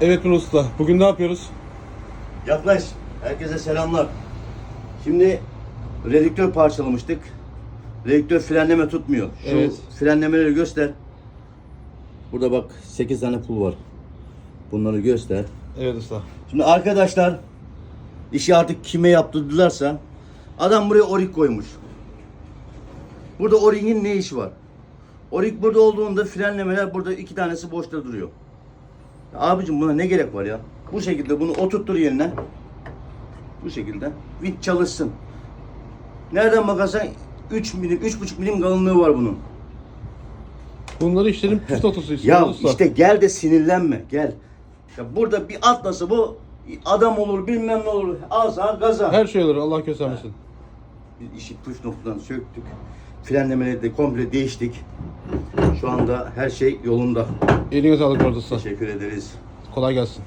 Evet Nur Usta. Bugün ne yapıyoruz? Yaklaş. Herkese selamlar. Şimdi redüktör parçalamıştık. Redüktör frenleme tutmuyor. Şu Evet. frenlemeleri göster. Burada bak 8 tane pul var. Bunları göster. Evet usta. Şimdi arkadaşlar işi artık kime yaptırdılarsa adam buraya orik koymuş. Burada origin ne işi var? Orik burada olduğunda frenlemeler burada iki tanesi boşta duruyor. Abicim buna ne gerek var ya? Bu şekilde bunu oturttur yerine. Bu şekilde. Vinç çalışsın. Nereden bakarsan 3 milim, 3,5 milim kalınlığı var bunun. Bunları işlerin püf noktası Ya Usta. işte gel de sinirlenme gel. Ya burada bir atlası bu adam olur bilmem ne olur. Al sana gaza. Her şey olur Allah göstermesin. Biz işi püf noktadan söktük. Frenlemeleri de komple değiştik. Şu anda her şey yolunda. Eline sağlık Usta. Teşekkür ederiz. Kolay gelsin.